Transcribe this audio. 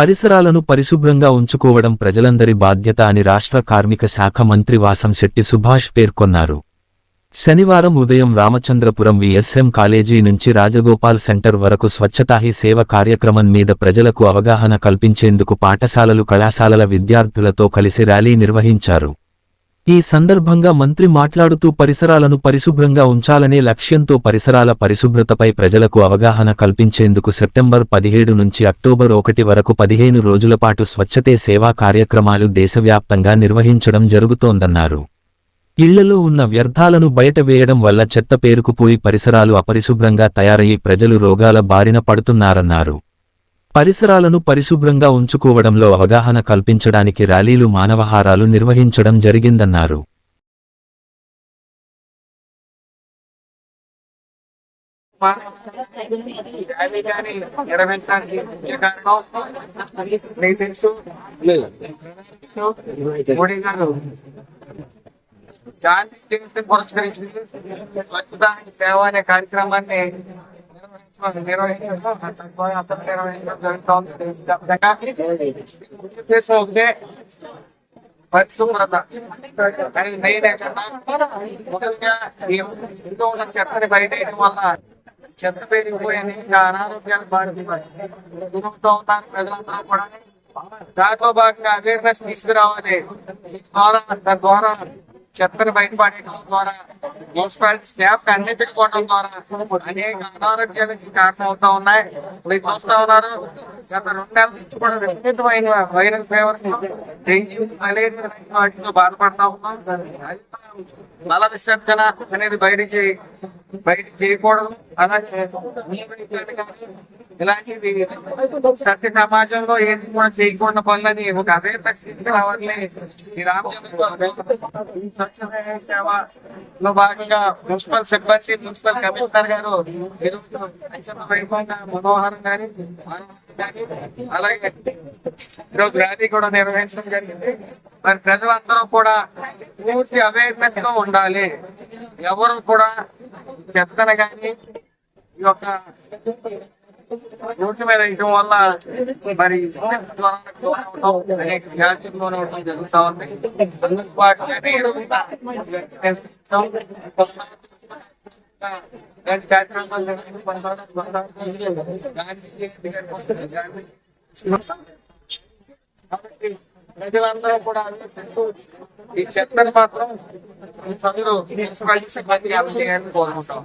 పరిసరాలను పరిశుభ్రంగా ఉంచుకోవడం ప్రజలందరి బాధ్యత అని రాష్ట్ర కార్మిక శాఖ మంత్రి వాసంశెట్టి సుభాష్ పేర్కొన్నారు. శనివారం ఉదయం రామచంద్రపురం విఎస్ఎం కాలేజీ నుంచి రాజగోపాల్ సెంటర్ వరకు స్వచ్ఛతాహి సేవ కార్యక్రమం మీద ప్రజలకు అవగాహన కల్పించేందుకు పాఠశాలలు కళాశాలల విద్యార్థులతో కలిసి ర్యాలీ నిర్వహించారు. ఈ సందర్భంగా మంత్రి మాట్లాడుతూ పరిసరాలను పరిశుభ్రంగా ఉంచాలనే లక్ష్యంతో పరిసరాల పరిశుభ్రతపై ప్రజలకు అవగాహన కల్పించేందుకు సెప్టెంబర్ పదిహేడు నుంచి అక్టోబర్ ఒకటి వరకు పదిహేను రోజుల పాటు స్వచ్ఛతే సేవా కార్యక్రమాలు దేశవ్యాప్తంగా నిర్వహించడం జరుగుతోందన్నారు. ఇళ్ళలో ఉన్న వ్యర్థాలను బయట వేయడం వల్ల చెత్త పేరుకుపోయి పరిసరాలు అపరిశుభ్రంగా తయారయ్యి ప్రజలు రోగాల బారిన పడుతున్నారన్నారు. పరిసరాలను పరిశుభ్రంగా ఉంచుకోవడంలో అవగాహన కల్పించడానికి ర్యాలీలు మానవహారాలు నిర్వహించడం జరిగిందన్నారు. ర్యాలీ కానీ స్వచ్ఛత సేవ అనే కార్యక్రమాన్ని చెత్తని బయట వేయడం వల్ల చెత్త పెరిగిపోయింది ఇంకా అనారోగ్యాలు బాగుంటాయి గురవుతూ ఉన్నారు ప్రజలందరూ కూడా దాంట్లో భాగంగా అవేర్నెస్ తీసుకురావాలి ఈ ద్వారా దాని ద్వారా చెత్తని బయటపడేయడం ద్వారా మున్సిపాలిటీ స్టాఫ్ అందించకపోవడం ద్వారా అనేక అనారోగ్యాలకు కారణం అవుతా ఉన్నాయి. మీరు చూస్తా ఉన్నారు గత రెండు నెలల నుంచి కూడా విపరీతమైన వైరల్ ఫీవర్ డెంగ్యూ మలేరియా వాటితో బాధపడతా ఉన్నాం. మల విసర్జన అనేది బయటికి బయట చేయకూడదు. అలాగే నీళ్ళు ఇలాంటివి సత్య సమాజంలో ఏంటి కూడా చేయకుండా పనులని ఒక అవేర్నెస్ తీసుకురావాలి రావట్లేదు లో భాగంగా మున్సిపల్ సిబ్బంది మున్సిపల్ కమిషనర్ గారు అంచనా వైభవంగా మనోహరం గాని అలాగే ఈరోజు ర్యాలీ కూడా నిర్వహించడం జరిగింది. మరి ప్రజలందరూ కూడా పూర్తి అవేర్నెస్తో ఉండాలి. ఎవరు కూడా చెత్తన గాని ఈ యొక్క రోడ్డు మీద వేయడం వల్ల మరి జ్వరాలకు లోనవడం, అనేక వ్యాధులకు లోనవడం జరుగుతా ఉంది అందుకు పాటుగానే ఈ రోజున ఇలాంటి కార్యక్రమాలు నిర్వహించి కొనసాగ- కొనసాగుతుంది. గాంధీ జయంతి గారికి వస్తుంది. గాంధీ కాబట్టి ప్రజలందరూ కూడా ఆలోచిస్తూ ఈ చెత్తను మాత్రం ఈ చదువు మున్సిపాలిటీ సిబ్బంది అందజేయాలని కోరుకుంటాం